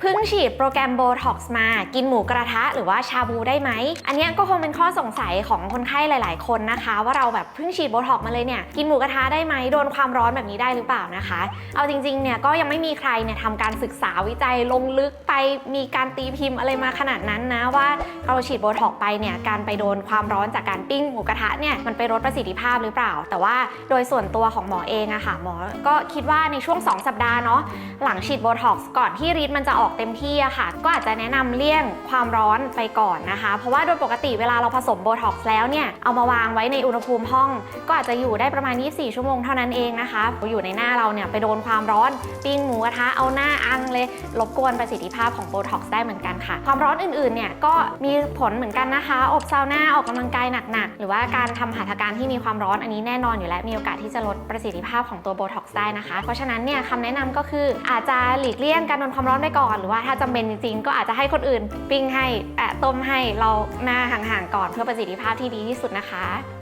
เพิ่งฉีดโปรแกรมโบท็อกซ์มากินหมูกระทะหรือว่าชาบูได้ไหม อันนี้ก็คงเป็นข้อสงสัยของคนไข้หลาย ๆ คนนะคะ ว่าเราแบบเพิ่งฉีดโบท็อกซ์มาเลยเนี่ยกินหมูกระทะได้ไหมโดนความร้อนแบบนี้ได้หรือเปล่านะคะ เอาจริง ๆ เนี่ยก็ยังไม่มีใครเนี่ยทำการศึกษาวิจัยลงลึกไปมีการตีพิมพ์อะไรมาขนาดนั้นนะว่าเราฉีดโบท็อกซ์ไปเนี่ยการไปโดนความร้อนจากการปิ้งหมูกระทะเนี่ยมันไปลดประสิทธิภาพหรือเปล่า แต่ว่าโดยส่วนตัวของหมอเองอะค่ะหมอก็คิดว่าในช่วง 2 สัปดาห์เนาะหลังฉีดโบท็อกซ์ก่อนที่ฤทธิ์มันจะออกเต็มที่อะค่ะ ก็อาจจะแนะนำเลี่ยงความร้อนไปก่อนนะคะ เพราะว่าโดยปกติเวลาเราผสมโบท็อกซ์แล้วเนี่ย เอามาวางไว้ในอุณหภูมิห้อง ก็อาจจะอยู่ได้ประมาณ 24 ชั่วโมงเท่านั้นเองนะคะอยู่ในหน้าเราเนี่ยไปโดนความร้อนปิ้งหมูกระทะเอาหน้าอังเลยรบกวนประสิทธิภาพของโบท็อกซ์ได้เหมือนกันค่ะ ความร้อนอื่นๆเนี่ยก็มีผลเหมือนกันนะคะ อบซาวน่าออกกำลังกายหนักๆ หรือว่าการทำหัตถการที่มีความร้อนอันนี้แน่นอนอยู่แล้วมีโอกาสที่จะลดประสิทธิภาพของตัวโบท็อกซ์ได้นะคะ เพราะฉะนั้นเนี่ยคำแนะนำก็คืออาจจะหลีกเลี่ยงการโดนความร้อนไปก่อนหรือว่าถ้าจำเป็นจริงๆ ก็อาจจะให้คนอื่นปิ้งให้แอะต้มให้เราหน้าห่างๆก่อนเพื่อประสิทธิภาพที่ดีที่สุดนะคะ